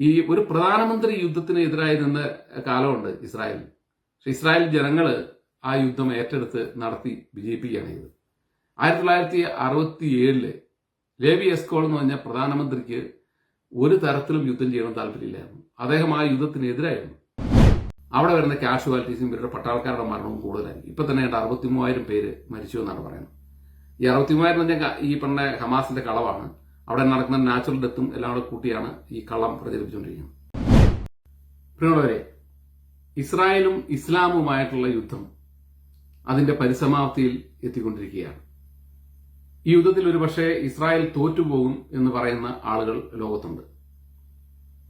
ഈ ഒരു പ്രധാനമന്ത്രി യുദ്ധത്തിന് എതിരായി നിന്ന കാലമുണ്ട് ഇസ്രായേൽ. പക്ഷെ ഇസ്രായേൽ ജനങ്ങൾ ആ യുദ്ധം ഏറ്റെടുത്ത് നടത്തി വിജയിപ്പിക്കുകയാണ് ചെയ്തത്. ആയിരത്തി തൊള്ളായിരത്തി അറുപത്തി ഏഴിൽ ലേബി എസ്കോൾ എന്ന് പറഞ്ഞ പ്രധാനമന്ത്രിക്ക് ഒരു തരത്തിലും യുദ്ധം ചെയ്യണം താല്പര്യമില്ലായിരുന്നു. അദ്ദേഹം ആ യുദ്ധത്തിനെതിരായിരുന്നു. അവിടെ വരുന്ന കാഷ്വാലിറ്റീസും ഇവരുടെ പട്ടാൾക്കാരുടെ മരണവും കൂടുതലായി ഇപ്പൊ തന്നെ ഉണ്ട് അറുപത്തി മൂവായിരം പേര് മരിച്ചു എന്നാണ് പറയുന്നത്. ഈ അറുപത്തി മൂവായിരം എന്ന് പറഞ്ഞാൽ ഈ പറഞ്ഞ ഹമാസിന്റെ കളവാണ്. അവിടെ നടക്കുന്ന നാച്ചുറൽ ഡെത്തും എല്ലാം കൂടെ കൂട്ടിയാണ് ഈ കള്ളം പ്രചരിപ്പിച്ചുകൊണ്ടിരിക്കുന്നത്. ഇസ്രായേലും ഇസ്ലാമുമായിട്ടുള്ള യുദ്ധം അതിന്റെ പരിസമാപ്തിയിൽ എത്തിക്കൊണ്ടിരിക്കുകയാണ്. ഈ യുദ്ധത്തിൽ ഒരുപക്ഷെ ഇസ്രായേൽ തോറ്റുപോകും എന്ന് പറയുന്ന ആളുകൾ ലോകത്തുണ്ട്.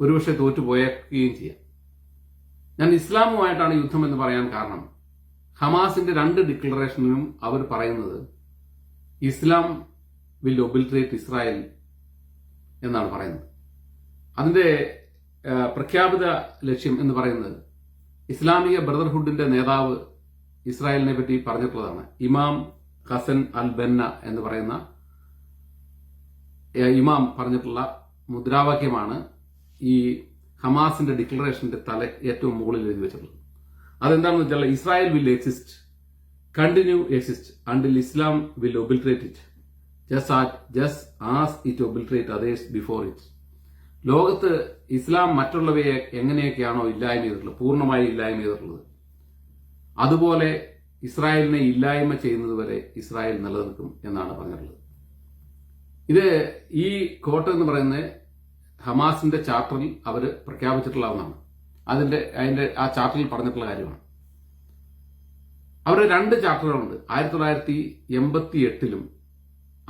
ഒരുപക്ഷെ തോറ്റുപോയേക്കുകയും ചെയ്യാം. ഞാൻ ഇസ്ലാമുമായിട്ടാണ് യുദ്ധം എന്ന് പറയാൻ കാരണം ഹമാസിന്റെ രണ്ട് ഡിക്ലറേഷനിലും അവർ പറയുന്നത് ഇസ്ലാം വിൽ ഒബിൽട്രേറ്റ് ഇസ്രായേൽ എന്നാണ് പറയുന്നത്. അതിന്റെ പ്രഖ്യാപിത ലക്ഷ്യം എന്ന് പറയുന്നത് ഇസ്ലാമിക ബ്രദർഹുഡിന്റെ നേതാവ് ഇസ്രായേലിനെ പറ്റി പറഞ്ഞിട്ടുള്ളതാണ്. ഇമാം ഹസൻ അൽ ബന്ന എന്ന് പറയുന്ന ഇമാം പറഞ്ഞിട്ടുള്ള മുദ്രാവാക്യമാണ് ഈ ഹമാസിന്റെ ഡിക്ലറേഷന്റെ തല ഏറ്റവും മുകളിൽ എഴുതി വെച്ചിട്ടുള്ളത്. അതെന്താണെന്ന് വെച്ചാൽ Israel will exist continue exist until Islam will obliterate it. Just as it obliterate others before it ലോകത്ത് ഇസ്ലാം മറ്റുള്ളവയെ എങ്ങനെയൊക്കെയാണോ ഇല്ലായ്മ ചെയ്തിട്ടുള്ളത് പൂർണമായി ഇല്ലായ്മ ചെയ്തിട്ടുള്ളത്. അതുപോലെ ഇസ്രായേലിനെ ഇല്ലായ്മ ചെയ്യുന്നത് വരെ ഇസ്രായേൽ നിലനിൽക്കും എന്നാണ് പറഞ്ഞിട്ടുള്ളത്. ഇത് ഈ കോട്ട എന്ന് പറയുന്നത് ഹമാസിന്റെ ചാർട്ടറിൽ അവർ പ്രഖ്യാപിച്ചിട്ടുള്ള ഒന്നാണ് അതിന്റെ അതിന്റെ ആ ചാർട്ടറിൽ പറഞ്ഞിട്ടുള്ള കാര്യമാണ്. അവരുടെ രണ്ട് ചാർട്ടറുകളുണ്ട്. ആയിരത്തി തൊള്ളായിരത്തി എൺപത്തി എട്ടിലും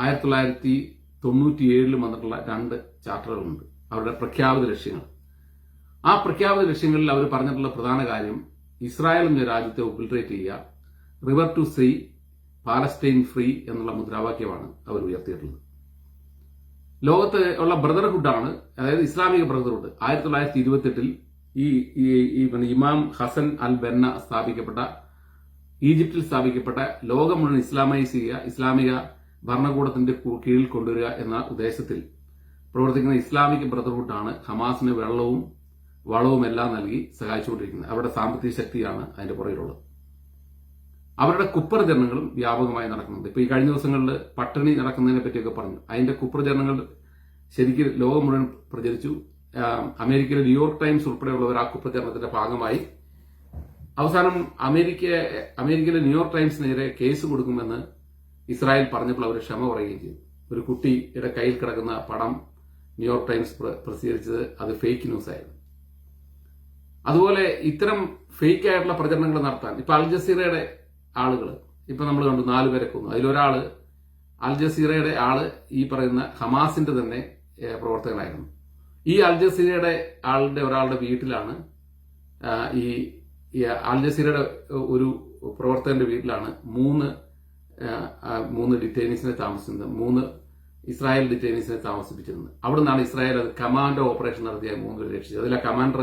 ആയിരത്തി തൊള്ളായിരത്തി തൊണ്ണൂറ്റി ഏഴിലും വന്നിട്ടുള്ള രണ്ട് ചാർട്ടറുകളുണ്ട്. അവരുടെ പ്രഖ്യാപിത ലക്ഷ്യങ്ങൾ. ആ പ്രഖ്യാപിത ലക്ഷ്യങ്ങളിൽ അവർ പറഞ്ഞിട്ടുള്ള പ്രധാന കാര്യം ഇസ്രായേൽ എന്ന രാജ്യത്തെ ഒബിൽട്രേറ്റ് ചെയ്യുക river to sea Palestine free എന്നുള്ള മുദ്രാവാക്യമാണ് അവർ ഉയർത്തിയിട്ടുള്ളത്. ലോകത്ത് ഉള്ള ബ്രദർഹുഡാണ് അതായത് ഇസ്ലാമിക ബ്രദർഹുഡ് ആയിരത്തി തൊള്ളായിരത്തി ഇരുപത്തെട്ടിൽ ഈ ഇമാം ഹസൻ അൽ ബെന്ന സ്ഥാപിക്കപ്പെട്ട ഈജിപ്തിൽ സ്ഥാപിക്കപ്പെട്ട ലോകം മുഴുവൻ ഇസ്ലാമൈസ് ചെയ്യുക ഇസ്ലാമിക ഭരണകൂടത്തിന്റെ കീഴിൽ കൊണ്ടുവരിക എന്ന ഉദ്ദേശത്തിൽ പ്രവർത്തിക്കുന്ന ഇസ്ലാമിക് ബ്രദർഹുഡാണ് ഹമാസിന് വെള്ളവും വളവും എല്ലാം നൽകി സഹായിച്ചുകൊണ്ടിരിക്കുന്നത്. അവരുടെ സാമ്പത്തിക ശക്തിയാണ് അതിന്റെ പുറകിലുള്ളത്. അവരുടെ കുപ്രചരണങ്ങളും വ്യാപകമായി നടക്കുന്നുണ്ട്. ഇപ്പൊ ഈ കഴിഞ്ഞ ദിവസങ്ങളിൽ പട്ടിണി നടക്കുന്നതിനെ പറ്റിയൊക്കെ പറഞ്ഞു. അതിന്റെ കുപ്രചരണങ്ങൾ ശരിക്കും ലോകം മുഴുവൻ പ്രചരിച്ചു. അമേരിക്കയിലെ ന്യൂയോർക്ക് ടൈംസ് ഉൾപ്പെടെയുള്ളവർ ആ കുപ്രചരണത്തിന്റെ ഭാഗമായി. അവസാനം അമേരിക്ക അമേരിക്കയിലെ ന്യൂയോർക്ക് ടൈംസ് നേരെ കേസ് കൊടുക്കുമെന്ന് ഇസ്രായേൽ പറഞ്ഞപ്പോൾ അവർ ക്ഷമ പറയുകയും ചെയ്തു. ഒരു കുട്ടിയുടെ കയ്യിൽ കിടക്കുന്ന പടം ന്യൂയോർക്ക് ടൈംസ് പ്ര- പ്രസിദ്ധീകരിച്ചത് അത് ഫേക്ക് ന്യൂസ് ആയിരുന്നു. അതുപോലെ ഇത്തരം ഫേക്ക് ആയിട്ടുള്ള പ്രചരണങ്ങൾ നടത്താൻ ഇപ്പൊ അൽ ജസീറയുടെ ആളുകൾ ഇപ്പൊ നമ്മൾ കണ്ടു നാലു പേരെ കൊന്നു. അതിലൊരാൾ അൽ ജസീറയുടെ ആൾ ഈ പറയുന്ന ഹമാസിന്റെ തന്നെ പ്രവർത്തകനായിരുന്നു. ഈ അൽ ജസീറയുടെ ആളുടെ ഒരാളുടെ വീട്ടിലാണ് ഈ അൽ ജസീറയുടെ ഒരു പ്രവർത്തകന്റെ വീട്ടിലാണ് മൂന്ന് മൂന്ന് ഡിറ്റൈനീസിനെ താമസിക്കുന്നത് മൂന്ന് ഇസ്രായേൽ ഡിറ്റൈനീസിനെ താമസിപ്പിച്ചിരുന്നത്. അവിടെ നിന്നാണ് ഇസ്രായേൽ അത് കമാൻഡോ ഓപ്പറേഷൻ നടത്തിയ മൂന്ന് രക്ഷിച്ചത്. അതിലെ കമാൻഡർ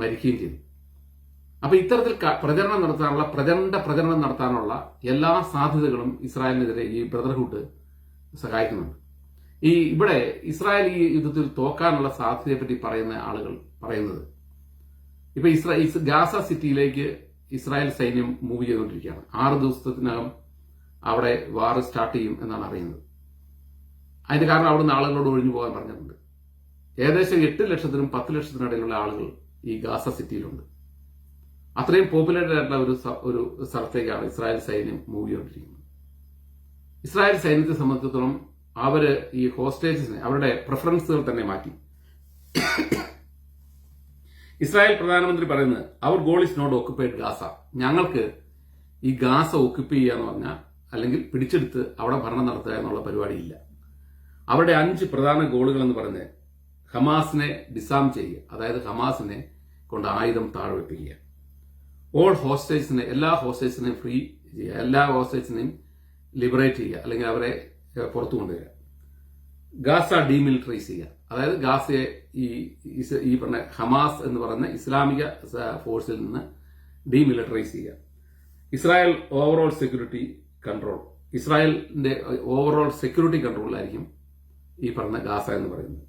മരിക്കുകയും ചെയ്തു. അപ്പൊ ഇത്തരത്തിൽ പ്രചരണം നടത്താനുള്ള പ്രചണ്ഡ പ്രചരണം നടത്താനുള്ള എല്ലാ സാധ്യതകളും ഇസ്രായേലിനെതിരെ ഈ ബ്രദർഹുഡ് സഹായിക്കുന്നുണ്ട്. ഈ ഇവിടെ ഇസ്രായേൽ ഈ യുദ്ധത്തിൽ തോക്കാനുള്ള സാധ്യതയെപ്പറ്റി പറയുന്ന ആളുകൾ പറയുന്നത് ഇപ്പൊ ഇസ്രായേൽ ഗാസ സിറ്റിയിലേക്ക് ഇസ്രായേൽ സൈന്യം മൂവ് ചെയ്തുകൊണ്ടിരിക്കുകയാണ്. ആറ് ദിവസത്തിനകം അവിടെ വാർ സ്റ്റാർട്ട് ചെയ്യും എന്നാണ് അറിയുന്നത്. അതിന് കാരണം അവിടുന്ന് ആളുകളോട് ഒഴിഞ്ഞു പോകാൻ പറഞ്ഞിട്ടുണ്ട്. ഏകദേശം എട്ട് ലക്ഷത്തിനും പത്ത് ലക്ഷത്തിനും ഇടയിലുള്ള ആളുകൾ ഈ ഗാസ സിറ്റിയിലുണ്ട്. അത്രയും പോപ്പുലേറ്റഡ് ആയിട്ടുള്ള ഒരു ഒരു സ്ഥലത്തേക്കാണ് ഇസ്രായേൽ സൈന്യം മൂവ് ചെയ്തുകൊണ്ടിരിക്കുന്നത്. ഇസ്രായേൽ സൈന്യത്തെ സംബന്ധിച്ചിടത്തോളം അവർ ഈ ഹോസ്റ്റേജസിനെ അവരുടെ പ്രിഫറൻസുകൾ തന്നെ മാറ്റി. ഇസ്രായേൽ പ്രധാനമന്ത്രി പറയുന്നത് അവർ goal is not occupied Gaza ഞങ്ങൾക്ക് ഈ ഗാസ ഓക്കുപ്പൈ ചെയ്യുക എന്ന് പറഞ്ഞാൽ അല്ലെങ്കിൽ പിടിച്ചെടുത്ത് അവിടെ ഭരണം നടത്തുക എന്നുള്ള പരിപാടിയില്ല. അവരുടെ അഞ്ച് പ്രധാന ഗോളുകൾ എന്ന് പറഞ്ഞ് ഹമാസിനെ ഡിസാം ചെയ്യുക അതായത് ഹമാസിനെ കൊണ്ട് ആയുധം താഴ്വെപ്പിക്കുക. ഓൾ ഹോസ്റ്റേഴ്സിനെ എല്ലാ ഹോസ്റ്റേഴ്സിനെയും ഫ്രീ ചെയ്യുക എല്ലാ ഹോസ്റ്റേഴ്സിനെയും ലിബറേറ്റ് ചെയ്യുക അല്ലെങ്കിൽ അവരെ പുറത്തു കൊണ്ടുവരിക. ഗാസ ഡീമിലിറ്ററൈസ് ചെയ്യുക. അതായത് ഗാസയെ ഈ ഈ പറഞ്ഞ ഹമാസ് എന്ന് പറയുന്ന ഇസ്ലാമിക ഫോഴ്സിൽ നിന്ന് ഡീമിലിറ്ററൈസ് ചെയ്യുക. ഇസ്രായേൽ ഓവറോൾ സെക്യൂരിറ്റി കൺട്രോൾ ഇസ്രായേലിന്റെ ഓവറോൾ സെക്യൂരിറ്റി കൺട്രോളിലായിരിക്കും ഈ പറഞ്ഞ ഗാസ എന്ന് പറയുന്നത്.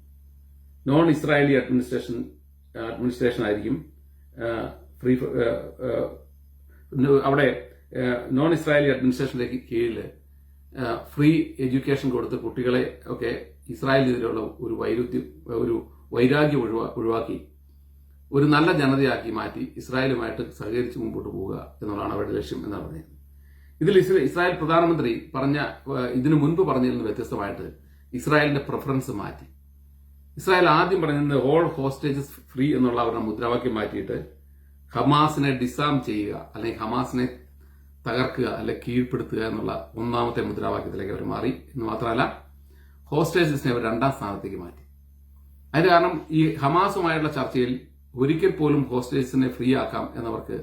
നോൺ ഇസ്രായേലി അഡ്മിനിസ്ട്രേഷൻ അഡ്മിനിസ്ട്രേഷൻ ആയിരിക്കും ഫ്രീ അവിടെ നോൺ ഇസ്രായേലി അഡ്മിനിസ്ട്രേഷന്റെ കീഴിൽ ഫ്രീ എഡ്യൂക്കേഷൻ കൊടുത്ത് കുട്ടികളെ ഒക്കെ ഇസ്രായേലിനെതിരെയുള്ള ഒരു വൈരുദ്ധ്യം ഒരു വൈരാഗ്യം ഒഴിവാ ഒഴിവാക്കി ഒരു നല്ല ജനതയാക്കി മാറ്റി ഇസ്രായേലുമായിട്ട് സഹകരിച്ച് മുമ്പോട്ട് പോവുക എന്നുള്ളതാണ് അവരുടെ ലക്ഷ്യം എന്നാണ് പറഞ്ഞത് ഇതിൽ ഇസ്രായേൽ പ്രധാനമന്ത്രി പറഞ്ഞ ഇതിനു മുൻപ് പറഞ്ഞതിൽ നിന്ന് വ്യത്യസ്തമായിട്ട് ഇസ്രായേലിന്റെ പ്രിഫറൻസ് മാറ്റി. ഇസ്രായേൽ ആദ്യം പറഞ്ഞിരുന്നത് ഓൾ ഹോസ്റ്റേജസ് ഫ്രീ എന്നുള്ള അവരുടെ മുദ്രാവാക്യം മാറ്റിയിട്ട് ഹമാസിനെ ഡിസാം ചെയ്യുക അല്ലെങ്കിൽ ഹമാസിനെ തകർക്കുക അല്ലെങ്കിൽ കീഴ്പ്പെടുത്തുക എന്നുള്ള ഒന്നാമത്തെ മുദ്രാവാക്യത്തിലേക്ക് അവർ മാറി. എന്ന് മാത്രമല്ല ഹോസ്റ്റേജസിനെ അവർ രണ്ടാം സ്ഥാനത്തേക്ക് മാറ്റി. അതിന് കാരണം ഈ ഹമാസുമായുള്ള ചർച്ചയിൽ ഒരിക്കൽ പോലും ഹോസ്റ്റേജസിനെ ഫ്രീ ആക്കാം എന്നവർക്ക്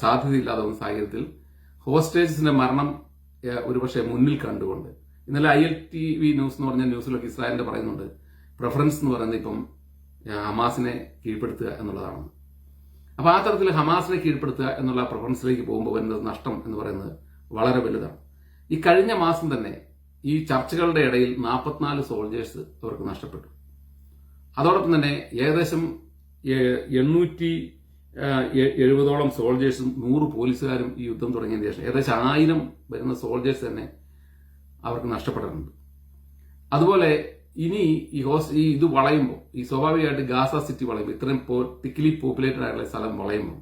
സാധ്യതയില്ലാതെ സാഹചര്യത്തിൽ ഹോസ്റ്റേജസിന്റെ മരണം ഒരുപക്ഷെ മുന്നിൽ കണ്ടുകൊണ്ട്. ഇന്നലെ I L T V news എന്ന് പറഞ്ഞ ന്യൂസിലൊക്കെ ഇസ്രായേലിന്റെ പറയുന്നുണ്ട് പ്രിഫറൻസ് എന്ന് പറയുന്നത് ഇപ്പം ഹമാസിനെ കീഴ്പ്പെടുത്തുക എന്നുള്ളതാണ്. അപ്പൊ ആ തരത്തിൽ ഹമാസിനെ കീഴ്പ്പെടുത്തുക എന്നുള്ള പ്രിഫറൻസിലേക്ക് പോകുമ്പോൾ വരുന്നത് നഷ്ടം എന്ന് പറയുന്നത് വളരെ വലുതാണ്. ഈ കഴിഞ്ഞ മാസം തന്നെ ഈ ചർച്ചകളുടെ ഇടയിൽ നാൽപ്പത്തിനാല് സോൾജേഴ്സ് അവർക്ക് നഷ്ടപ്പെട്ടു. അതോടൊപ്പം തന്നെ ഏകദേശം എണ്ണൂറ്റി എഴുപതോളം സോൾജേഴ്സും നൂറ് പോലീസുകാരും ഈ യുദ്ധം തുടങ്ങിയതിന് ശേഷം ഏകദേശം ആയിരം വരുന്ന സോൾജേഴ്സ് തന്നെ അവർക്ക് നഷ്ടപ്പെട്ടിട്ടുണ്ട്. അതുപോലെ ഇനി ഈ ഹോസ് ഈ ഇത് വളയുമ്പോൾ ഈ സ്വാഭാവികമായിട്ട് ഗാസ സിറ്റി വളയുമ്പോൾ ഇത്രയും തിക്കിലി പോപ്പുലേറ്റഡ് ആയിട്ടുള്ള സ്ഥലം വളയുമ്പോൾ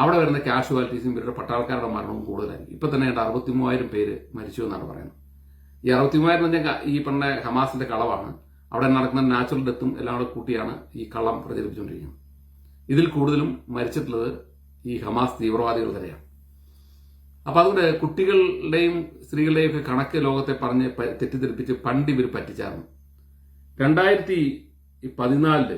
അവിടെ വരുന്ന കാഷ്വാലിറ്റീസും ഇവരുടെ പട്ടാൾക്കാരുടെ മരണവും കൂടുതലായിരിക്കും. ഇപ്പൊ തന്നെ അറുപത്തി മൂവായിരം പേര് മരിച്ചു എന്നാണ് പറയുന്നത്. ഈ അറുപത്തി മൂവായിരം പറഞ്ഞാൽ ഈ പറഞ്ഞ ഹമാസിന്റെ കളവാണ്. അവിടെ നടക്കുന്ന നാച്ചുറൽ ഡെത്തും എല്ലാം കൂടെ കൂട്ടിയാണ് ഈ കള്ളം പ്രചരിപ്പിച്ചുകൊണ്ടിരിക്കുന്നത്. ഇതിൽ കൂടുതലും മരിച്ചിട്ടുള്ളത് ഈ ഹമാസ് തീവ്രവാദികൾ തന്നെയാണ്. അപ്പൊ അതുകൊണ്ട് കുട്ടികളുടെയും സ്ത്രീകളുടെയും ഒക്കെ കണക്ക് ലോകത്തെ പറഞ്ഞ് തെറ്റിദ്ധരിപ്പിച്ച് പണ്ട് ഇവർ പറ്റിച്ചായിരുന്നു രണ്ടായിരത്തി പതിനാലിൽ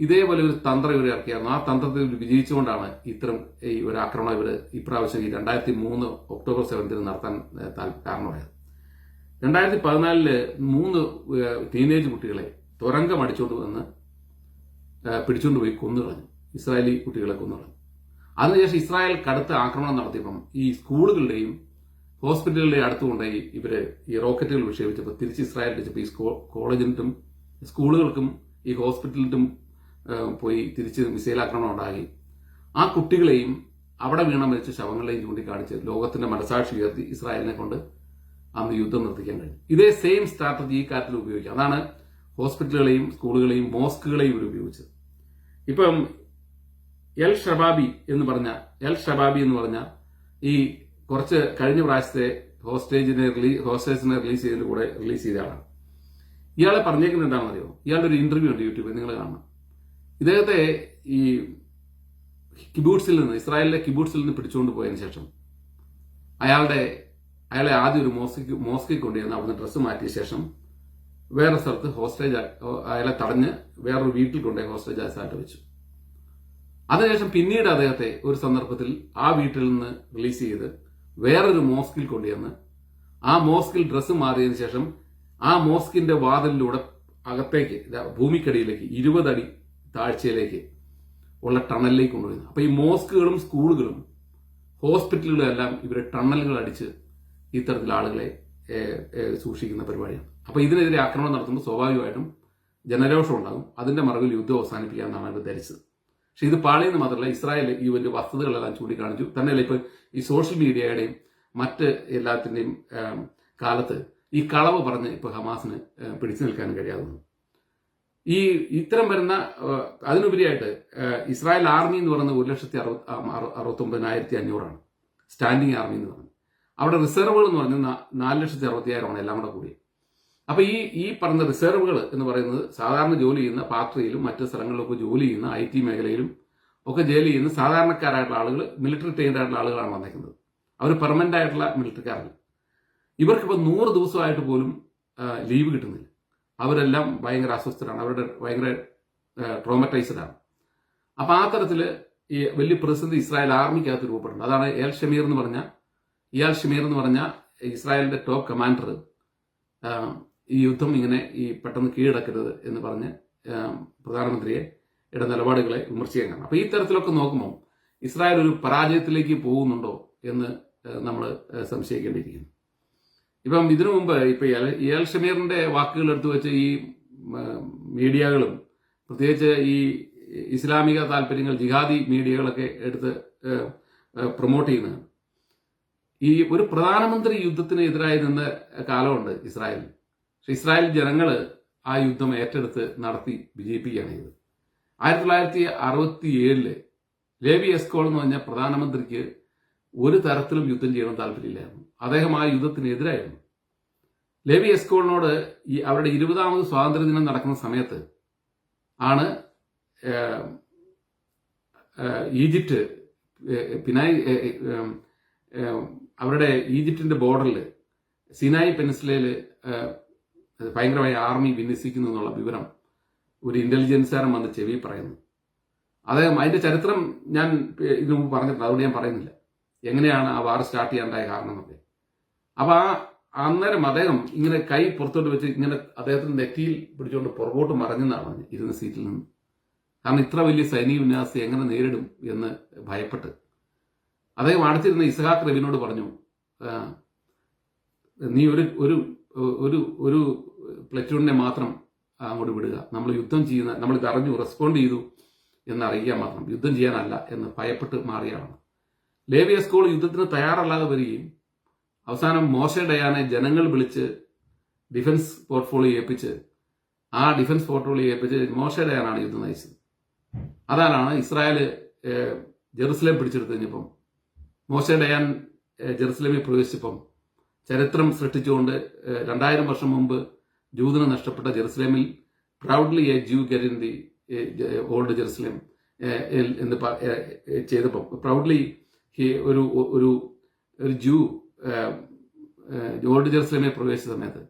ഇതേപോലെ ഒരു തന്ത്രം ഇവർ ഇറക്കിയായിരുന്നു ആ തന്ത്രത്തിൽ ഇവർ വിജയിച്ചുകൊണ്ടാണ് ഇത്തരം ഈ ഒരു ആക്രമണം ഇവർ ഇപ്രാവശ്യം ഈ രണ്ടായിരത്തി മൂന്ന് ഒക്ടോബർ സെവൻത്തിന് നടത്താൻ കാരണമായത്. രണ്ടായിരത്തി പതിനാലിൽ മൂന്ന് ടീനേജ് കുട്ടികളെ തുരങ്കം അടിച്ചുകൊണ്ട് വന്ന് പിടിച്ചുകൊണ്ട് പോയി കൊന്നുകളഞ്ഞു. ഇസ്രായേലി കുട്ടികളെ കൊന്നത് അതിനുശേഷം ഇസ്രായേൽ കടുത്ത ആക്രമണം നടത്തിയപ്പം ഈ സ്കൂളുകളുടെയും ഹോസ്പിറ്റലുകളുടെയും അടുത്തുകൊണ്ടായി ഇവർ ഈ റോക്കറ്റുകൾ വിക്ഷേപിച്ചപ്പോൾ തിരിച്ച് ഇസ്രായേൽ അടിച്ചപ്പോൾ ഈ കോളേജിനും സ്കൂളുകൾക്കും ഈ ഹോസ്പിറ്റലിനും പോയി തിരിച്ച് മിസൈൽ ആക്രമണം ഉണ്ടായി. ആ കുട്ടികളെയും അവിടെ വീണ മരിച്ച ശവങ്ങളെയും ചൂണ്ടിക്കാണിച്ച് ലോകത്തിന്റെ മനസാക്ഷി ഉയർത്തി ഇസ്രായേലിനെ കൊണ്ട് അന്ന് യുദ്ധം നിർത്തിക്കാൻ കഴിഞ്ഞു. ഇതേ സെയിം സ്ട്രാറ്റജി ഈ കാര്യത്തിൽ ഉപയോഗിക്കുക അതാണ് ഹോസ്പിറ്റലുകളെയും സ്കൂളുകളെയും മോസ്കുകളെയും ഇവർ ഉപയോഗിച്ചത്. ഇപ്പം എൽ ഷബാബി എന്ന് പറഞ്ഞ എൽ ഷബാബി എന്ന് പറഞ്ഞ ഈ കുറച്ച് കഴിഞ്ഞ പ്രാവശ്യത്തെ ഹോസ്റ്റേജിനെ റിലീസ് ഹോസ്റ്റേജിനെ റിലീസ് ചെയ്തതിന്റെ കൂടെ റിലീസ് ചെയ്ത ആളാണ്. ഇയാളെ പറഞ്ഞേക്കുന്നത് എന്താണെന്ന് അറിയോ ഇയാളുടെ ഒരു ഇന്റർവ്യൂ ഉണ്ട് യൂട്യൂബിൽ നിങ്ങൾ കാണണം. ഇദ്ദേഹത്തെ ഈ കിബൂട്ട്സിൽ നിന്ന് ഇസ്രായേലിലെ കിബൂട്ട്സിൽ നിന്ന് പിടിച്ചുകൊണ്ട് പോയതിനു ശേഷം അയാളുടെ അയാളെ ആദ്യം ഒരു മോസ്കിക്ക് മോസ്കിൽ കൊണ്ടുവന്ന് അവിടുന്ന് ഡ്രസ്സ് മാറ്റിയ ശേഷം വേറെ സ്ഥലത്ത് ഹോസ്റ്റേജ് അയാളെ തടഞ്ഞ് വേറൊരു വീട്ടിൽ കൊണ്ടുപോയി ഹോസ്റ്റേജ് ആയിട്ട് വെച്ചു. അതിനുശേഷം പിന്നീട് അദ്ദേഹത്തെ ഒരു സന്ദർഭത്തിൽ ആ വീട്ടിൽ നിന്ന് റിലീസ് ചെയ്ത് വേറൊരു മോസ്കിൽ കൊണ്ടുവന്ന് ആ മോസ്കിൽ ഡ്രസ്സ് മാറിയതിനു ശേഷം ആ മോസ്കിന്റെ വാതിലിലൂടെ അകത്തേക്ക് ഭൂമിക്കടിയിലേക്ക് ഇരുപതടി താഴ്ചയിലേക്ക് ഉള്ള ടണലിലേക്ക് കൊണ്ടുവരുന്നത് അപ്പൊ ഈ മോസ്കുകളും സ്കൂളുകളും ഹോസ്പിറ്റലുകളും എല്ലാം ഇവരെ ടണലുകൾ അടിച്ച് ഇത്തരത്തിൽ ആളുകളെ സൂക്ഷിക്കുന്ന പരിപാടിയാണ്. അപ്പൊ ഇതിനെതിരെ ആക്രമണം നടത്തുമ്പോൾ സ്വാഭാവികമായിട്ടും ജനരോഷം ഉണ്ടാകും. അതിന്റെ മറവിൽ യുദ്ധം അവസാനിപ്പിക്കാമെന്നാണ് അവർ ധരിച്ചത്. പക്ഷെ ഇത് പാളിയെന്ന് മാത്രമല്ല ഇസ്രായേൽ ഈ ഒരു വസ്തുതകളെല്ലാം ചൂണ്ടിക്കാണിച്ചു. തന്നെയല്ല ഇപ്പൊ ഈ സോഷ്യൽ മീഡിയയുടെയും മറ്റ് എല്ലാത്തിന്റെയും കാലത്ത് ഈ കളവ് പറഞ്ഞ് ഇപ്പൊ ഹമാസിന് പിടിച്ചു നിൽക്കാൻ കഴിയാതെ ഈ ഇത്തരം വരുന്ന അതിനുപരിയായിട്ട് ഇസ്രായേൽ ആർമി എന്ന് പറയുന്നത് ഒരു ലക്ഷത്തി അറുപത്തി അറുപത്തൊമ്പതിനായിരത്തി അഞ്ഞൂറാണ്. സ്റ്റാൻഡിങ് ആർമി എന്ന് പറയുന്നത് അവിടെ റിസർവുകൾ എന്ന് പറഞ്ഞാൽ നാല് ലക്ഷത്തി അറുപത്തിയായിരമാണ് എല്ലാം കൂടെ കൂടി അപ്പൊ ഈ ഈ പറഞ്ഞ റിസർവുകൾ എന്ന് പറയുന്നത് സാധാരണ ജോലി ചെയ്യുന്ന ഫാക്ടറിയിലും മറ്റ് സ്ഥലങ്ങളിലൊക്കെ ജോലി ചെയ്യുന്ന ഐ ടി മേഖലയിലും ഒക്കെ ജോലി ചെയ്യുന്ന സാധാരണക്കാരായിട്ടുള്ള ആളുകൾ മിലിറ്ററി ട്രെയിൻഡ് ആയിട്ടുള്ള ആളുകളാണ് വന്നേക്കുന്നത്. അവർ പെർമനന്റ് ആയിട്ടുള്ള മിലിറ്ററിക്കാരല്ല. ഇവർക്കിപ്പോൾ നൂറ് ദിവസമായിട്ട് പോലും ലീവ് കിട്ടുന്നില്ല. അവരെല്ലാം ഭയങ്കര അസ്വസ്ഥരാണ്. അവരുടെ ഭയങ്കര ട്രോമറ്റൈസ്ഡ് ആണ്. അപ്പൊ ആ തരത്തിൽ ഈ വലിയ പ്രതിസന്ധി ഇസ്രായേൽ ആർമിക്കകത്ത് രൂപപ്പെടുന്നത് അതാണ് എൽ ഷമീർ എന്ന് പറഞ്ഞ ഇയാൽ ഷമീർ എന്ന് പറഞ്ഞ ഇസ്രായേലിന്റെ ടോപ്പ് കമാൻഡർ ഈ യുദ്ധം ഇങ്ങനെ ഈ പെട്ടെന്ന് കീഴടക്കരുത് എന്ന് പറഞ്ഞ് പ്രധാനമന്ത്രിയെ ഇട നിലപാടുകളെ വിമർശിക്കാൻ കാണാം അപ്പോൾ ഈ തരത്തിലൊക്കെ നോക്കുമ്പോൾ ഇസ്രായേൽ ഒരു പരാജയത്തിലേക്ക് പോകുന്നുണ്ടോ എന്ന് നമ്മൾ സംശയിക്കേണ്ടിയിരിക്കുന്നു. ഇപ്പം ഇതിനു മുമ്പ് ഇപ്പൊ ഇയാൽ- ഷമീറിന്റെ വാക്കുകൾ എടുത്തു വെച്ച് ഈ മീഡിയകളും പ്രത്യേകിച്ച് ഈ ഇസ്ലാമിക താല്പര്യങ്ങൾ ജിഹാദി മീഡിയകളൊക്കെ എടുത്ത് പ്രൊമോട്ട് ചെയ്യുന്നതാണ് ഈ ഒരു പ്രധാനമന്ത്രി യുദ്ധത്തിന് എതിരായി നിന്ന കാലമുണ്ട് ഇസ്രായേലിൽ. പക്ഷെ ഇസ്രായേൽ ജനങ്ങൾ ആ യുദ്ധം ഏറ്റെടുത്ത് നടത്തി വിജയിപ്പിക്കുകയാണ് ചെയ്തത്. ആയിരത്തി തൊള്ളായിരത്തി അറുപത്തി ഏഴിൽ എസ്കോൾ എന്ന് പറഞ്ഞ പ്രധാനമന്ത്രിക്ക് ഒരു തരത്തിലും യുദ്ധം ചെയ്യണം താല്പര്യമില്ലായിരുന്നു. അദ്ദേഹം ആ യുദ്ധത്തിനെതിരായിരുന്നു. ലേവി എസ്കോളിനോട് ഈ അവരുടെ ഇരുപതാമത് സ്വാതന്ത്ര്യദിനം നടക്കുന്ന സമയത്ത് ആണ് ഈജിപ്റ്റ് പിനായി അവരുടെ ഈജിപ്തിന്റെ ബോർഡറിൽ സിനായി പെനിൻസുലയിൽ ഭയങ്കരമായ ആർമി വിന്യസിക്കുന്നു എന്നുള്ള വിവരം ഒരു ഇന്റലിജൻസുകാരൻ വന്ന് ചെവി പറയുന്നു. അദ്ദേഹം അതിന്റെ ചരിത്രം ഞാൻ ഇതിനു മുമ്പ് പറഞ്ഞിട്ടുണ്ട് അതുകൊണ്ട് ഞാൻ പറയുന്നില്ല. എങ്ങനെയാണ് ആ വാർ സ്റ്റാർട്ട് ചെയ്യാണ്ടായ കാരണം എന്നൊക്കെ. അപ്പൊ ആ അന്നേരം അദ്ദേഹം ഇങ്ങനെ കൈ പുറത്തോട്ട് വെച്ച് ഇങ്ങനെ അദ്ദേഹത്തിന്റെ നെറ്റിയിൽ പിടിച്ചുകൊണ്ട് പുറകോട്ട് മറഞ്ഞെന്നാണ് ഇരുന്ന സീറ്റിൽ നിന്ന്. കാരണം ഇത്ര വലിയ സൈനിക വിന്യാസത്തെ എങ്ങനെ നേരിടും എന്ന് ഭയപ്പെട്ട്. അദ്ദേഹം അടച്ചിരുന്ന ഇസഹാക് റബിനോട് പറഞ്ഞു നീ ഒരു ഒരു ഒരു ഒരു പ്ലറ്റൂണിനെ മാത്രം അങ്ങോട്ട് വിടുക. നമ്മൾ യുദ്ധം ചെയ്യുന്ന നമ്മൾ ഇത് അറിഞ്ഞു റെസ്പോണ്ട് ചെയ്തു എന്ന് അറിയിക്കാൻ മാത്രം. യുദ്ധം ചെയ്യാനല്ല എന്ന് ഭയപ്പെട്ട് മാറിയാണ് ലേവിയ സ്കൂൾ യുദ്ധത്തിന് തയ്യാറല്ലാതെ വരികയും അവസാനം മോശ ഡയാനെ ജനങ്ങൾ വിളിച്ച് ഡിഫൻസ് പോർട്ട്ഫോളിയോ ഏൽപ്പിച്ച് ആ ഡിഫൻസ് പോർട്ട്ഫോളിയോ ഏൽപ്പിച്ച് മോശ ഡയാനാണ് യുദ്ധം നയിച്ചത്. അതാണ് ഇസ്രായേൽ ജെറുസലേം പിടിച്ചെടുത്ത് കഴിഞ്ഞപ്പം മോശ ഡയാൻ ജെറുസലേമിൽ പ്രവേശിച്ചപ്പം ചരിത്രം സൃഷ്ടിച്ചുകൊണ്ട് രണ്ടായിരം വർഷം മുമ്പ് ജൂതന് നഷ്ടപ്പെട്ട ജെറുസലേമിൽ proudly a Jew get in the old Jerusalem എന്ന് ചെയ്തപ്പോൾ പ്രൗഡ്ലി ഒരു ഒരു ഒരു ജൂ ഓൾഡ് ജെറുസലേമിൽ പ്രവേശിച്ച സമയത്ത്.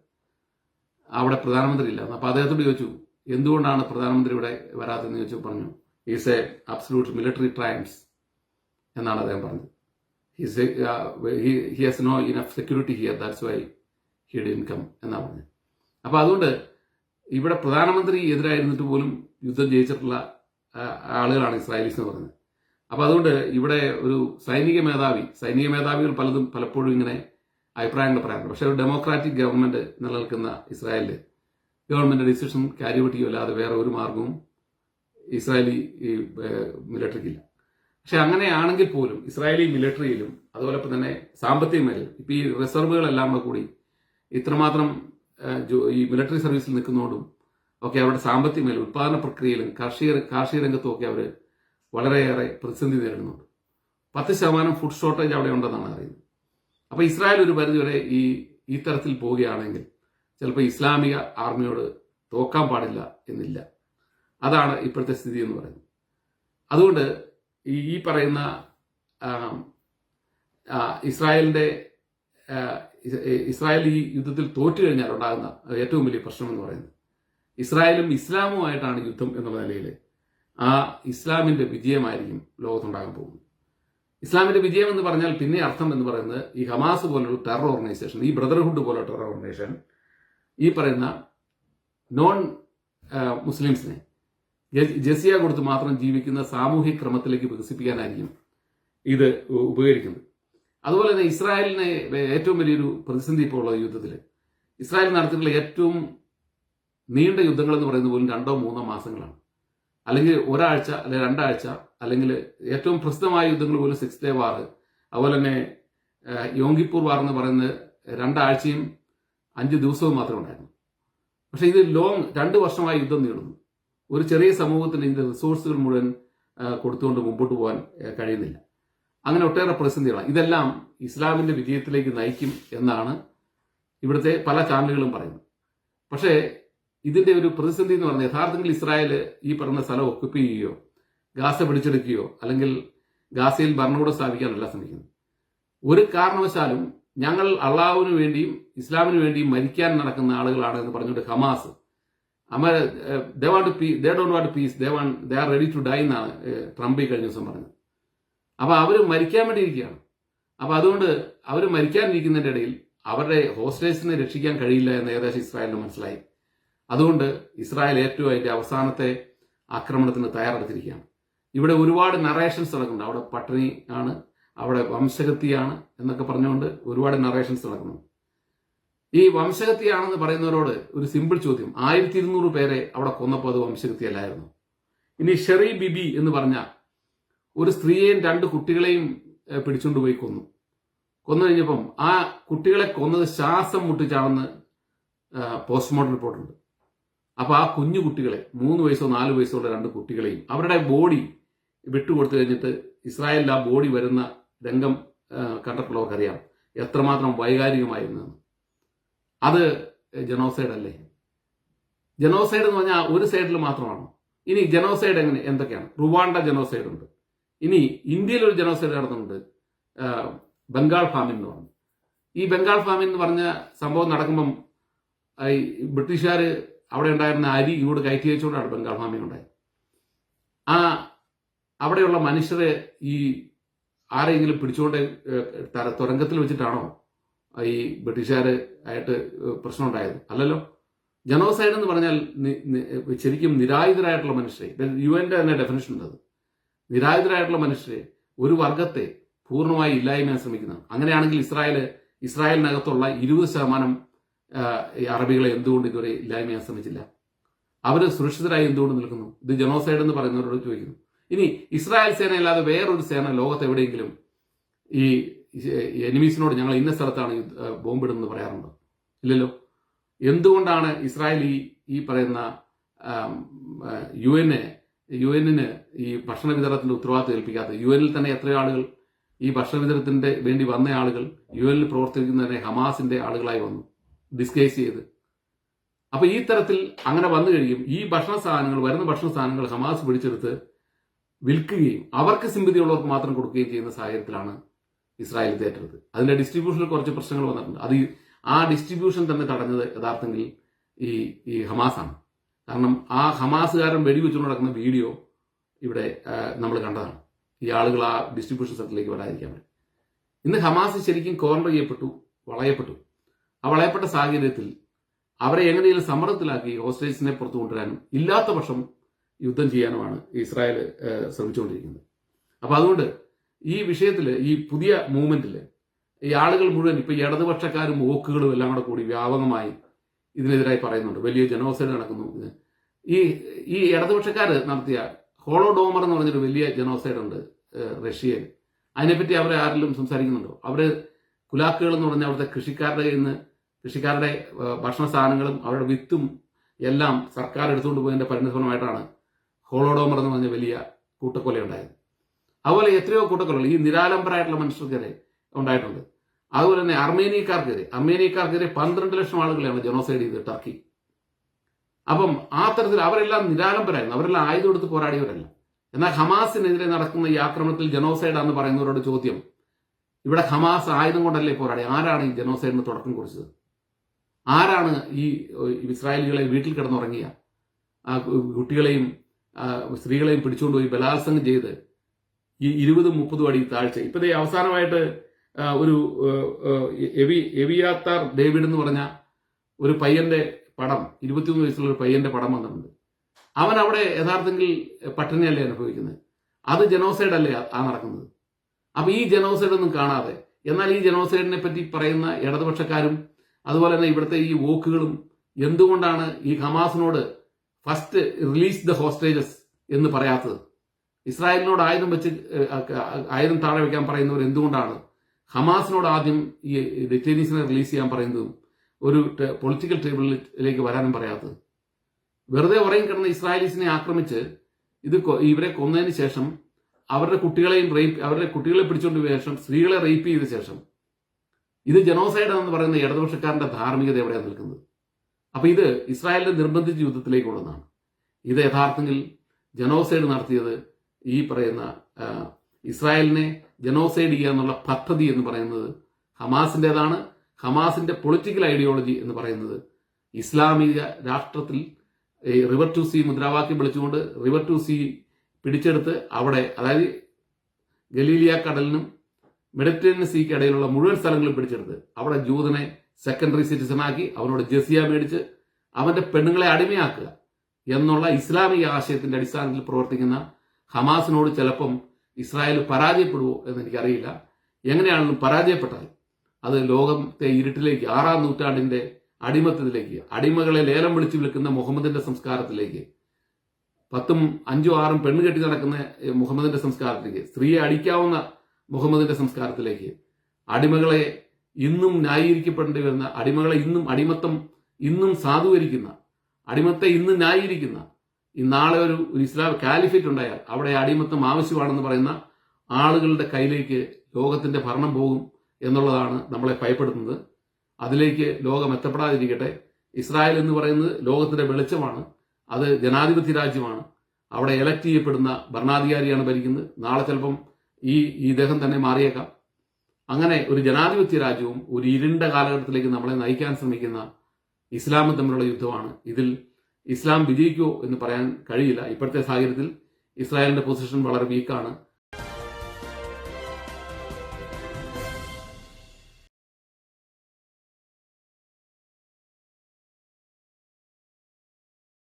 അവിടെ പ്രധാനമന്ത്രി ഇല്ല അപ്പോൾ അദ്ദേഹത്തോട് ചോദിച്ചു എന്തുകൊണ്ടാണ് പ്രധാനമന്ത്രി ഇവിടെ വരാത്തതെന്ന്? ചോദിച്ചു പറഞ്ഞു is a absolute military triumphs എന്നാണ് അദ്ദേഹം പറഞ്ഞത്. He has no enough security here that's why he the income എന്നാണ് പറഞ്ഞത് അപ്പോൾ അതുകൊണ്ട് ഇവിടെ പ്രധാനമന്ത്രി എതിരായിരുന്നിട്ട് പോലും യുദ്ധം ജയിച്ചിട്ടുള്ള ആളുകളാണ് ഇസ്രായേലീസ് എന്ന് പറയുന്നത് അപ്പോൾ അതുകൊണ്ട് ഇവിടെ ഒരു സൈനിക മേധാവി സൈനിക മേധാവികൾ പലതും പലപ്പോഴും ഇങ്ങനെ അഭിപ്രായങ്ങൾ പറയാറുണ്ട്. പക്ഷേ ഒരു ഡെമോക്രാറ്റിക് ഗവൺമെന്റ് നിലനിൽക്കുന്ന ഇസ്രായേലിൽ ഗവൺമെന്റ് ഡിസിഷൻ കാര്യൗട്ട് അല്ലാതെ വേറെ ഒരു മാർഗവും ഇസ്രായേലി മിലിറ്ററിക്കില്ല പക്ഷെ അങ്ങനെയാണെങ്കിൽ പോലും ഇസ്രായേലി മിലിറ്ററിയിലും അതുപോലെ തന്നെ സാമ്പത്തിക മേഖല ഇപ്പൊ ഈ റിസർവുകളെല്ലാം കൂടെ ഇത്രമാത്രം ഈ മിലിറ്ററി സർവീസിൽ നിൽക്കുന്നതോടും ഒക്കെ അവരുടെ സാമ്പത്തിക മേഖല ഉത്പാദന പ്രക്രിയയിലും കാർഷിക കാർഷിക രംഗത്തും ഒക്കെ അവർ വളരെയേറെ പ്രതിസന്ധി നേരിടുന്നുണ്ട്. പത്ത് ശതമാനം ഫുഡ് ഷോർട്ടേജ് അവിടെ ഉണ്ടെന്നാണ് അറിയുന്നത്. അപ്പൊ ഇസ്രായേൽ ഒരു പരിധിവരെ ഈ ഈ തരത്തിൽ പോവുകയാണെങ്കിൽ ചിലപ്പോൾ ഇസ്ലാമിക ആർമിയോട് തോക്കാൻ പാടില്ല എന്നില്ല. അതാണ് ഇപ്പോഴത്തെ സ്ഥിതി എന്ന് പറയുന്നത്. അതുകൊണ്ട് ഈ പറയുന്ന ഇസ്രായേലിന്റെ ഇസ്രായേൽ ഈ യുദ്ധത്തിൽ തോറ്റു കഴിഞ്ഞാൽ ഉണ്ടാകുന്ന ഏറ്റവും വലിയ പ്രശ്നം എന്ന് പറയുന്നത്. ഇസ്രായേലും ഇസ്ലാമുമായിട്ടാണ് യുദ്ധം എന്നുള്ള നിലയിൽ ആ ഇസ്ലാമിന്റെ വിജയമായിരിക്കും ലോകത്തുണ്ടാകാൻ പോകുന്നത്. ഇസ്ലാമിന്റെ വിജയം എന്ന് പറഞ്ഞാൽ പിന്നെ അർത്ഥം എന്ന് പറയുന്നത് ഈ ഹമാസ് പോലൊരു ടെറർ ഓർഗനൈസേഷൻ ഈ ബ്രദർഹുഡ് പോലെ ടെറർ ഓർഗനൈസേഷൻ ഈ പറയുന്ന നോൺ മുസ്ലിംസിനെ ജസിയ കൊടുത്ത് മാത്രം ജീവിക്കുന്ന സാമൂഹ്യ ക്രമത്തിലേക്ക് വികസിപ്പിക്കാനായിരിക്കും ഇത് ഉപകരിക്കുന്നത്. അതുപോലെ തന്നെ ഇസ്രായേലിന് ഏറ്റവും വലിയൊരു പ്രതിസന്ധി ഇപ്പോൾ ഉള്ള യുദ്ധത്തിൽ ഇസ്രായേൽ നടത്തിയിട്ടുള്ള ഏറ്റവും നീണ്ട യുദ്ധങ്ങൾ എന്ന് പറയുന്നത് പോലും രണ്ടോ മൂന്നോ മാസങ്ങളാണ്. അല്ലെങ്കിൽ ഒരാഴ്ച അല്ലെങ്കിൽ രണ്ടാഴ്ച അല്ലെങ്കിൽ ഏറ്റവും പ്രസിദ്ധമായ യുദ്ധങ്ങൾ പോലും സിക്സ് ഡേ വാർ അതുപോലെ തന്നെ യോങ്കിപ്പൂർ വാർ എന്ന് പറയുന്നത് രണ്ടാഴ്ചയും അഞ്ച് ദിവസവും മാത്രമേ ഉണ്ടായിരുന്നു പക്ഷേ ഇത് ലോങ് രണ്ട് വർഷമായി യുദ്ധം നീളുന്നു. ഒരു ചെറിയ സമൂഹത്തിന് ഇതിന്റെ റിസോഴ്സുകൾ മുഴുവൻ കൊടുത്തുകൊണ്ട് മുമ്പോട്ട് പോകാൻ കഴിയുന്നില്ല. അങ്ങനെ ഒട്ടേറെ പ്രതിസന്ധികളാണ് ഇതെല്ലാം ഇസ്ലാമിന്റെ വിജയത്തിലേക്ക് നയിക്കും എന്നാണ് ഇവിടുത്തെ പല ചാനലുകളും പറയുന്നത്. പക്ഷേ ഇതിന്റെ ഒരു പ്രതിസന്ധി എന്ന് പറഞ്ഞാൽ യഥാർത്ഥത്തിൽ ഇസ്രായേൽ ഈ പറഞ്ഞ സ്ഥലം ഒക്കുപ്പി ചെയ്യുകയോ ഗാസ പിടിച്ചെടുക്കുകയോ അല്ലെങ്കിൽ ഗാസയിൽ ഭരണകൂടം സ്ഥാപിക്കാനല്ല ശ്രമിക്കുന്നത്. ഒരു കാരണവശാലും ഞങ്ങൾ അള്ളാഹുവിന് വേണ്ടിയും ഇസ്ലാമിന് വേണ്ടിയും മരിക്കാൻ നടക്കുന്ന ആളുകളാണ് എന്ന് പറഞ്ഞുകൊണ്ട് Hamas um they want peace they don't want peace they want they are ready to die എന്നാണ് ട്രംപ് ഈ കഴിഞ്ഞ ദിവസം പറഞ്ഞത്. അപ്പോൾ അവർ മരിക്കാൻ വേണ്ടി ഇരിക്കുകയാണ്. അപ്പൊ അതുകൊണ്ട് അവർ മരിക്കാനിരിക്കുന്നതിന്റെ ഇടയിൽ അവരുടെ ഹോസ്റ്റേഴ്സിനെ രക്ഷിക്കാൻ കഴിയില്ല എന്ന് ഏകദേശം ഇസ്രായേലിന് മനസ്സിലായി. അതുകൊണ്ട് ഇസ്രായേൽ ഏറ്റവും അതിന്റെ അവസാനത്തെ ആക്രമണത്തിന് തയ്യാറെടുത്തിരിക്കുകയാണ്. ഇവിടെ ഒരുപാട് നറേഷൻസ് നടക്കുന്നുണ്ട്. അവിടെ പട്ടിണി ആണ് അവിടെ വംശഗതിയാണ് എന്നൊക്കെ പറഞ്ഞുകൊണ്ട് ഒരുപാട് നറേഷൻസ് നടക്കുന്നു ഈ വംശഹത്യയാണെന്ന് പറയുന്നവരോട് ഒരു സിമ്പിൾ ചോദ്യം. ആയിരത്തി ഇരുന്നൂറ് പേരെ അവിടെ കൊന്നപ്പോൾ അത് വംശഹത്യയല്ലായിരുന്നു. ഇനി ഷെറി ബിബി എന്ന് പറഞ്ഞ ഒരു സ്ത്രീയെയും രണ്ട് കുട്ടികളെയും പിടിച്ചുകൊണ്ടുപോയി പിടിച്ചുകൊണ്ട് പോയി കൊന്നു. കൊന്നു കഴിഞ്ഞപ്പം ആ കുട്ടികളെ കൊന്നത് ശ്വാസം മുട്ടിച്ചാണെന്ന് പോസ്റ്റ്മോർട്ടം റിപ്പോർട്ടുണ്ട് അപ്പോൾ ആ കുഞ്ഞു കുട്ടികളെ മൂന്ന് വയസ്സോ നാല് വയസ്സോ ഉള്ള രണ്ട് കുട്ടികളെയും അവരുടെ ബോഡി വിട്ടുകൊടുത്തു കഴിഞ്ഞിട്ട് ഇസ്രായേലിൽ ആ ബോഡി വരുന്ന രംഗം കണ്ടിട്ടുള്ളവർക്കറിയാം എത്രമാത്രം വൈകാരികമായിരുന്നു. അത് ജനോസൈഡ് അല്ലേ? ജനോസൈഡ് എന്ന് പറഞ്ഞാൽ ഒരു സൈഡിൽ മാത്രമാണ്. ഇനി ജനോസൈഡ് എങ്ങനെ എന്തൊക്കെയാണ്? റുവാണ്ട ജനോസൈഡ് ഉണ്ട്. ഇനി ഇന്ത്യയിൽ ഒരു ജനോസൈഡ് നടന്നിട്ടുണ്ട്. ബംഗാൾ ഫാമിൻ എന്ന് പറഞ്ഞു. ഈ ബംഗാൾ ഫാമിൻ എന്ന് പറഞ്ഞ സംഭവം നടക്കുമ്പം ഈ ബ്രിട്ടീഷുകാർ അവിടെ ഉണ്ടായിരുന്ന അരി ഇങ്ങോട്ട് കയറ്റി വെച്ചുകൊണ്ടാണ് ബംഗാൾ ഫാമിൻ ഉണ്ടായത്. ആ അവിടെയുള്ള മനുഷ്യരെ ഈ ആരെങ്കിലും പിടിച്ചുകൊണ്ട് തര തുരങ്കത്തിൽ വെച്ചിട്ടാണോ ഈ ബ്രിട്ടീഷുകാർ ആയിട്ട് പ്രശ്നം ഉണ്ടായത് അല്ലല്ലോ? ജനോസൈഡ് എന്ന് പറഞ്ഞാൽ ശരിക്കും നിരായുധരായിട്ടുള്ള മനുഷ്യരെ. യു എന്റെ തന്നെ ഡെഫിനേഷൻ ഉണ്ടത് നിരായുധരായിട്ടുള്ള മനുഷ്യരെ ഒരു വർഗത്തെ പൂർണമായി ഇല്ലായ്മ ശ്രമിക്കുന്നതാണ് അങ്ങനെയാണെങ്കിൽ ഇസ്രായേൽ ഇസ്രായേലിനകത്തുള്ള ഇരുപത് ശതമാനം അറബികളെ എന്തുകൊണ്ട് ഇതുവരെ ഇല്ലായ്മയാൻ ശ്രമിച്ചില്ല? അവർ സുരക്ഷിതരായി എന്തുകൊണ്ട് നിൽക്കുന്നു? ഇത് ജനോസൈഡ് എന്ന് പറയുന്നവരോട് ചോദിക്കുന്നു. ഇനി ഇസ്രായേൽ സേന അല്ലാതെ വേറൊരു സേന ലോകത്ത് എവിടെയെങ്കിലും ഈ എനിമീസിനോട് ഞങ്ങൾ ഇന്ന സ്ഥലത്താണ് ബോംബിടുന്നത് പറയാറുണ്ട്? ഇല്ലല്ലോ. എന്തുകൊണ്ടാണ് ഇസ്രായേൽ ഈ ഈ പറയുന്ന യു എന്നെ യു എന്നിന് ഈ ഭക്ഷണ വിതരണത്തിന്റെ ഉത്തരവാദിത്വം ഏൽപ്പിക്കാത്തത് യു എനിൽ തന്നെ എത്ര ആളുകൾ ഈ ഭക്ഷണ വിതരണത്തിന്റെ വേണ്ടി വന്ന ആളുകൾ യു എനിൽ പ്രവർത്തിക്കുന്നതിനെ ഹമാസിന്റെ ആളുകളായി വന്നു ഡിസ്കേസ് ചെയ്ത്. അപ്പൊ ഈ തരത്തിൽ അങ്ങനെ വന്നു കഴിയും ഈ ഭക്ഷണ സാധനങ്ങൾ വരുന്ന ഭക്ഷണ സാധനങ്ങൾ ഹമാസ് പിടിച്ചെടുത്ത് വിൽക്കുകയും അവർക്ക് സിമ്പതിയുള്ളവർക്ക് മാത്രം കൊടുക്കുകയും ചെയ്യുന്ന സാഹചര്യത്തിലാണ് ഇസ്രായേൽ ഏറ്റെടുത്തത് അതിന്റെ ഡിസ്ട്രിബ്യൂഷനിൽ കുറച്ച് പ്രശ്നങ്ങൾ വന്നിട്ടുണ്ട്. അത് ആ ഡിസ്ട്രിബ്യൂഷൻ തന്നെ തടഞ്ഞത് യഥാർത്ഥത്തിൽ ഈ ഈ ഹമാസാണ്. കാരണം ആ ഹമാസുകാരൻ വെടിവെച്ചുകൊണ്ട് നടക്കുന്ന വീഡിയോ ഇവിടെ നമ്മൾ കണ്ടതാണ്. ഈ ആളുകൾ ആ ഡിസ്ട്രിബ്യൂഷൻ സെന്ററിലേക്ക് വരാതിരിക്കാൻ വേണ്ടി. ഇന്ന് ഹമാസ് ശരിക്കും കോർണർ ചെയ്യപ്പെട്ടു വളയപ്പെട്ടു. ആ വളയപ്പെട്ട സാഹചര്യത്തിൽ അവരെ എങ്ങനെയും സമ്മർദ്ദത്തിലാക്കി ഓസ്ട്രേലിയസിനെ പുറത്തു കൊണ്ടുവരാനും ഇല്ലാത്ത പക്ഷം യുദ്ധം ചെയ്യാനുമാണ് ഇസ്രായേൽ ശ്രമിച്ചുകൊണ്ടിരിക്കുന്നത്. അപ്പൊ അതുകൊണ്ട് ഈ വിഷയത്തിൽ ഈ പുതിയ മൂവ്മെന്റിൽ ഈ ആളുകൾ മുഴുവൻ ഇപ്പൊ ഇടതുപക്ഷക്കാരും വോക്കുകളും എല്ലാം കൂടെ കൂടി വ്യാപകമായി ഇതിനെതിരായി പറയുന്നുണ്ട്. വലിയ ജനോത്സവം നടക്കുന്നു ഈ ഈ ഇടതുപക്ഷക്കാർ നടത്തിയ ഹോളോഡോമർ എന്ന് പറഞ്ഞൊരു വലിയ ജനോസൈഡ് ഉണ്ട് റഷ്യയിൽ. അതിനെപ്പറ്റി അവരെ ആരെങ്കിലും സംസാരിക്കുന്നുണ്ടോ? അവർ കുലാക്കുകൾ എന്ന് പറഞ്ഞാൽ അവിടുത്തെ കൃഷിക്കാരുടെ ഇന്ന് കൃഷിക്കാരുടെ ഭക്ഷണ സാധനങ്ങളും അവരുടെ വിത്തും എല്ലാം സർക്കാർ എടുത്തുകൊണ്ട് പോയതിന്റെ പരിണിതഫലമായിട്ടാണ് ഹോളോഡോമർ എന്ന് പറഞ്ഞ വലിയ കൂട്ടക്കൊല ഉണ്ടായത് അതുപോലെ എത്രയോ കൂട്ടക്കൊലകൾ ഈ നിരാലംബരായിട്ടുള്ള മനുഷ്യർക്കെതിരെ ഉണ്ടായിട്ടുണ്ട്. അതുപോലെ തന്നെ അർമേനിയക്കാർക്കെതിരെ അർമേനിയക്കാർക്കെതിരെ പന്ത്രണ്ട് ലക്ഷം ആളുകളെയാണ് ജനോസൈഡ് ചെയ്തത് ടർക്കി അപ്പം ആ തരത്തിൽ അവരെല്ലാം നിരാലംബരായിരുന്നു. അവരെല്ലാം ആയുധം എടുത്ത് പോരാടിയവരല്ല. എന്നാൽ ഹമാസിനെതിരെ നടക്കുന്ന ഈ ആക്രമണത്തിൽ ജനോസൈഡ് എന്ന് പറയുന്നവരോട് ചോദ്യം. ഇവിടെ ഹമാസ് ആയുധം കൊണ്ടല്ലേ പോരാടി? ആരാണ് ഈ ജനോസൈഡിന് തുടക്കം കുറിച്ചത്? ആരാണ് ഈ ഇസ്രായേലികളെ വീട്ടിൽ കിടന്നുറങ്ങിയ? കുട്ടികളെയും സ്ത്രീകളെയും പിടിച്ചുകൊണ്ടുപോയി ബലാത്സംഗം ചെയ്ത് ഈ ഇരുപതും മുപ്പതും അടി താഴ്ച. ഇപ്പതേ അവസാനമായിട്ട് ഒരു എവി എവിയാത്താർ ഡേവിഡ് എന്ന് പറഞ്ഞ ഒരു പയ്യന്റെ പടം ഇരുപത്തിമൂന്ന് വയസ്സുള്ള ഒരു പയ്യന്റെ പടം വന്നിട്ടുണ്ട്. അവൻ അവിടെ യഥാർത്ഥത്തിൽ പട്ടിണിയല്ലേ അനുഭവിക്കുന്നത്? അത് ജനോസൈഡ് അല്ലേ ആ നടക്കുന്നത്? അപ്പൊ ഈ ജനോസൈഡ് ഒന്നും കാണാതെ എന്നാൽ ഈ ജനോസൈഡിനെ പറ്റി പറയുന്ന ഇടതുപക്ഷക്കാരും അതുപോലെ തന്നെ ഇവിടുത്തെ ഈ വോക്കുകളും എന്തുകൊണ്ടാണ് ഈ ഹമാസിനോട് ഫസ്റ്റ് റിലീസ് ദ ഹോസ്റ്റേജസ് എന്ന് പറയാത്തത്? ഇസ്രായേലിനോട് ആയുധം വെച്ച് ആയുധം താഴെ വെക്കാൻ പറയുന്നവർ എന്തുകൊണ്ടാണ്? ഹമാസിനോട് ആദ്യം ഈ ഡിറ്റൈനീസിനെ റിലീസ് ചെയ്യാൻ പറയുന്നതും ഒരു പൊളിറ്റിക്കൽ ടേബിളിലേക്ക് വരാനും പറയാത്തത്. വെറുതെ ഉറങ്ങി കിടന്ന ഇസ്രായേലീസിനെ ആക്രമിച്ച് ഇത് ഇവരെ കൊന്നതിന് ശേഷം അവരുടെ കുട്ടികളെയും റേപ്പ് അവരുടെ കുട്ടികളെ പിടിച്ചുകൊണ്ട് ശേഷം സ്ത്രീകളെ റേപ്പ് ചെയ്ത ശേഷം ഇത് ജനോസൈഡ് എന്ന് പറയുന്ന ഇടതുപക്ഷക്കാരന്റെ ധാർമ്മികത എവിടെയാണ് നിൽക്കുന്നത്? അപ്പൊ ഇത് ഇസ്രായേലിന്റെ നിർബന്ധിച്ച യുദ്ധത്തിലേക്ക് കൊണ്ടുവന്നാണ് ഇത് യഥാർത്ഥത്തിൽ ജനോസൈഡ് നടത്തിയത് ഈ പറയുന്ന ഇസ്രായേലിനെ ജനോസൈഡ് ചെയ്യുക എന്നുള്ള പദ്ധതി എന്ന് പറയുന്നത് ഹമാസിന്റെതാണ് ഹമാസിന്റെ പൊളിറ്റിക്കൽ ഐഡിയോളജി എന്ന് പറയുന്നത് ഇസ്ലാമിക രാഷ്ട്രത്തിൽ റിവർ ടു സി മുദ്രാവാക്യം വിളിച്ചുകൊണ്ട് റിവർ ടു സി പിടിച്ചെടുത്ത് അവിടെ അതായത് ഗലീലിയ കടലിനും മെഡിറ്ററേനിയൻ സീക്ക് ഇടയിലുള്ള മുഴുവൻ സ്ഥലങ്ങളും പിടിച്ചെടുത്ത് അവിടെ ജൂതനെ സെക്കൻഡറി സിറ്റിസണാക്കി അവനോട് ജസിയ മേടിച്ച് അവന്റെ പെണ്ണുങ്ങളെ അടിമയാക്കുക എന്നുള്ള ഇസ്ലാമിക ആശയത്തിന്റെ അടിസ്ഥാനത്തിൽ പ്രവർത്തിക്കുന്ന ഹമാസിനോട് ചിലപ്പം ഇസ്രായേൽ പരാജയപ്പെടുമോ എന്ന് എനിക്കറിയില്ല എങ്ങനെയാണെങ്കിലും പരാജയപ്പെട്ടാൽ അത് ലോകത്തെ ഇരുട്ടിലേക്ക് ആറാം നൂറ്റാണ്ടിന്റെ അടിമത്തത്തിലേക്ക് അടിമകളെ ലേലം വിളിച്ചു വിൽക്കുന്ന മുഹമ്മദിന്റെ സംസ്കാരത്തിലേക്ക് പത്തും അഞ്ചും ആറും പെണ്ണ് കെട്ടി നടക്കുന്ന മുഹമ്മദിന്റെ സംസ്കാരത്തിലേക്ക് സ്ത്രീയെ അടിക്കാവുന്ന മുഹമ്മദിന്റെ സംസ്കാരത്തിലേക്ക് അടിമകളെ ഇന്നും ന്യായീകരിക്കപ്പെടേണ്ടി വരുന്ന അടിമകളെ ഇന്നും അടിമത്തം ഇന്നും സാധൂകരിക്കുന്ന അടിമത്തെ ഇന്നും ന്യായീകരിക്കുന്ന നാളെ ഒരു ഇസ്ലാം കാലിഫേറ്റ് ഉണ്ടായാൽ അവിടെ അടിമത്തം ആവശ്യമാണെന്ന് പറയുന്ന ആളുകളുടെ കയ്യിലേക്ക് ലോകത്തിന്റെ ഭരണം പോകും എന്നുള്ളതാണ് നമ്മളെ ഭയപ്പെടുത്തുന്നത്. അതിലേക്ക് ലോകം എത്തപ്പെടാതിരിക്കട്ടെ. ഇസ്രായേൽ എന്ന് പറയുന്നത് ലോകത്തിന്റെ വെളിച്ചമാണ്. അത് ജനാധിപത്യ രാജ്യമാണ്. അവിടെ എലക്ട് ചെയ്യപ്പെടുന്ന ഭരണാധികാരിയാണ് ഭരിക്കുന്നത്. നാളെ ചിലപ്പം ഈ ഈ ഇദ്ദേഹം തന്നെ മാറിയേക്കാം. അങ്ങനെ ഒരു ജനാധിപത്യ രാജ്യവും ഒരു ഇരുണ്ട കാലഘട്ടത്തിലേക്ക് നമ്മളെ നയിക്കാൻ ശ്രമിക്കുന്ന ഇസ്ലാമും തമ്മിലുള്ള യുദ്ധമാണ്. ഇതിൽ ഇസ്ലാം വിജയിക്കുമോ എന്ന് പറയാൻ കഴിയില്ല. ഇപ്പോഴത്തെ സാഹചര്യത്തിൽ ഇസ്രായേലിന്റെ പൊസിഷൻ വളരെ വീക്കാണ്